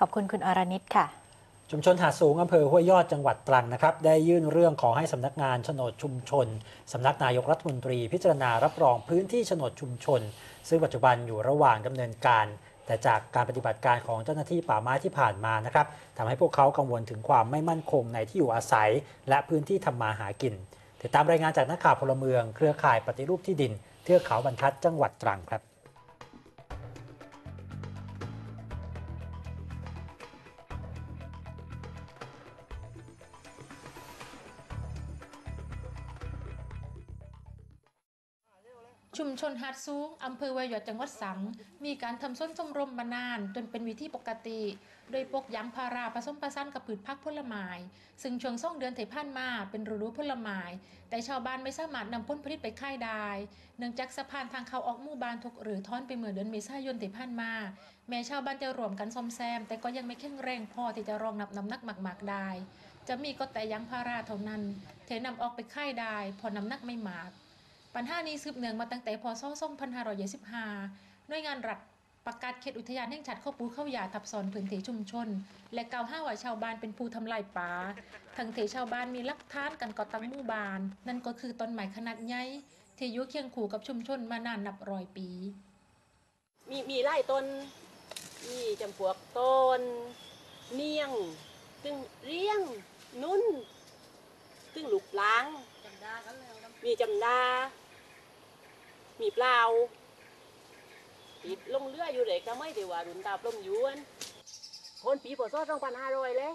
ขอบคุณคุณอรณิตค่ะ ชุมชนหาดสูงอำเภอห้วยยอดจังหวัดตรังนะครับ ได้ยื่นเรื่องขอให้สำนักงานโฉนดชุมชนสำนักนายกรัฐมนตรี พิจารณารับรองพื้นที่โฉนดชุมชน ซึ่งปัจจุบันอยู่ระหว่างดำเนินการแต่จากการปฏิบัติการของเจ้าหน้าที่ป่าไม้ที่ผ่านมานะครับทำให้พวกเขากังวลถึงความไม่มั่นคงในที่อยู่อาศัย และพื้นที่ทำมาหากิน ติดตามรายงานจากนักข่าวพลเมือง เครือข่ายปฏิรูปที่ดิน เทือกเขาบรรทัดจังหวัดตรังครับ ชุมชนหาดสูงอำเภอวายอดจังหวัดสัง มีการทำส้นชมรมมานาน จนเป็นวิธีปกติ โดยปลูกยางพาราผสมผสานกับพืชพักผลไม้ซึ่งช่วงส่งเดือนเถผ่านมาเป็นฤดูผลไม้แต่ชาวบ้านไม่สามารถนำผลผลิตไปขายได้ เนื่องจากสะพานทางเข้าออกหมู่บ้านถูกหรือทอนไปเมื่อเดือนเมษายนที่ผ่านมา แม้ชาวบ้านจะรวมกันซ่อมแซม แต่ก็ยังไม่แข็งแรงพอที่จะรองรับน้ำหนักหมักๆได้ จะมีก็แต่ยางพาราเท่านั้นเทนำออกไปขายได้ พอน้ำหนักไม่หมาก ปัญหานี้สืบเนื่องมาตั้งแต่พศ2525หน่วยงานรัฐประกาศเขตอุทยานแห่งชาติเข้าปูเข้ายาทับซ้อนพื้นที่ชุมชน และกล่าวหาว่าชาวบ้านเป็นผู้ทำลายป่าทั้งที่ชาวบ้านมีลักฐานกันก่อตั้งหมู่บ้าน นั่นก็คือต้นไม้ขนาดใหญ่ที่อยู่เคียงคู่กับชุมชนมานานนับร้อยปี มีมีไล่ต้นมีจำพวกต้นเนียงซึ่งเรียงนุ่นซึ่งลูกล้าง มีจำดา มีเปล่าปีลงเรืออยู่เลยก็ไม่ได้ว่ารุนตาปลมอยวนคนปีพศสองพันห้าร้อยแล้ว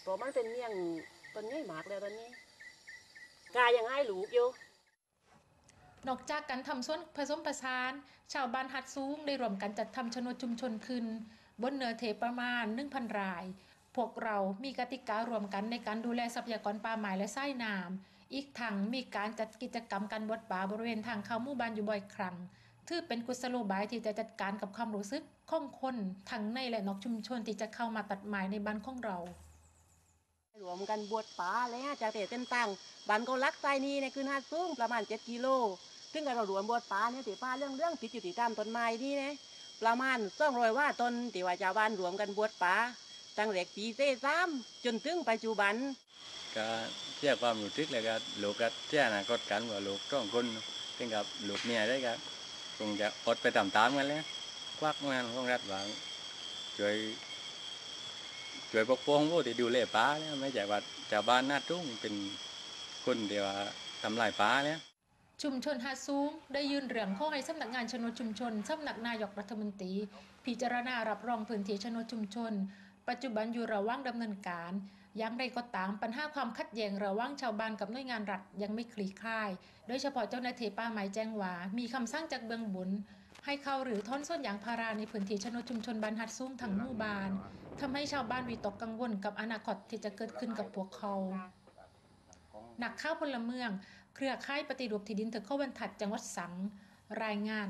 เพราะมันเป็นเนียงต้นใหญ่มากแล้วตอนนี้กายังให้ลูกอยู่นอกจากการทำส่วนผสมผสาน ชาวบ้านหัดสูงได้รวมกันจัดทำชนดชุมชนขึ้น บนเนื้อเทประมาณ 1,000 ราย พวกเรามีกติการวมกันในการดูแลทรัพยากรป่าไม้และไส้น้ำ อีกทั้งมีการจัดกิจกรรมการบดป่าบริเวณทางเข้าหมู่บ้านอยู่บ่อยครั้งถือเป็นกุศโลบายที่จะจัดการกับความรู้สึกของคนทั้งในและนอกชุมชนที่จะเข้ามาตัดไม้ในบ้านของเรารวมกันบวชป่าแล้วจากแต่เส้นตั้งบันก็ลักไซนี่เนี่ยคือหาสูงประมาณเจ็ดกิโลซึ่งกันเรารวมบวชป่าเนี่ยตีป่าเรื่องเรื่องติดอยู่ที่ตามต้นไม้นี่นะประมาณสองร้อยว่าต้นที่ว่าชาวบ้านรวมกันบวชป่าตั้งแต่ปีเซ่สามจนถึงปัจจุบัน ก็เทียความรู้สึกเลยก็ลูกก็เทียอนาคตกันว่าลูกต้องคนถึงกับลูกเมียได้ก็คงจะอดไปตามๆกันเลยควักเงินของรัฐบาลช่วยช่วยปกป้องผู้ที่ดูแลป้าเนี่ยไม่ใช่ว่าชาวบ้านหน้าทุ่งเป็นคนเดียวทำลายป้าเนี่ยชุมชนหาดสูงได้ยื่นเรื่องข้อให้สำนักงานชนชุมชนสำนักนายกรัฐมนตรี พิจารณารับรองพื้นที่ชนชุมชน ปัจจุบันอยู่ระหว่างดำเนินการ อย่างไรก็ตามปัญหาความขัดแย้งระหว่างชาวบ้านกับหน่วยงานรัฐยังไม่คลี่คลาย โดยเฉพาะเจ้าหน้าที่ป่าไม้แจ้งว่ามีคำสั่งจากเบื้องบนให้เข้าหรือท่อนส้นยางพาราในพื้นที่ชนดชุมชนบ้านหัดสูงทั้งหมู่บ้านทำให้ชาวบ้านวิตกกังวลกับอนาคตที่จะเกิดขึ้นกับพวกเขานักข่าวพลเมือง เครือข่ายปฏิรูปที่ดินเถือเข้าบรรทัดจังหวัดสัง รายงาน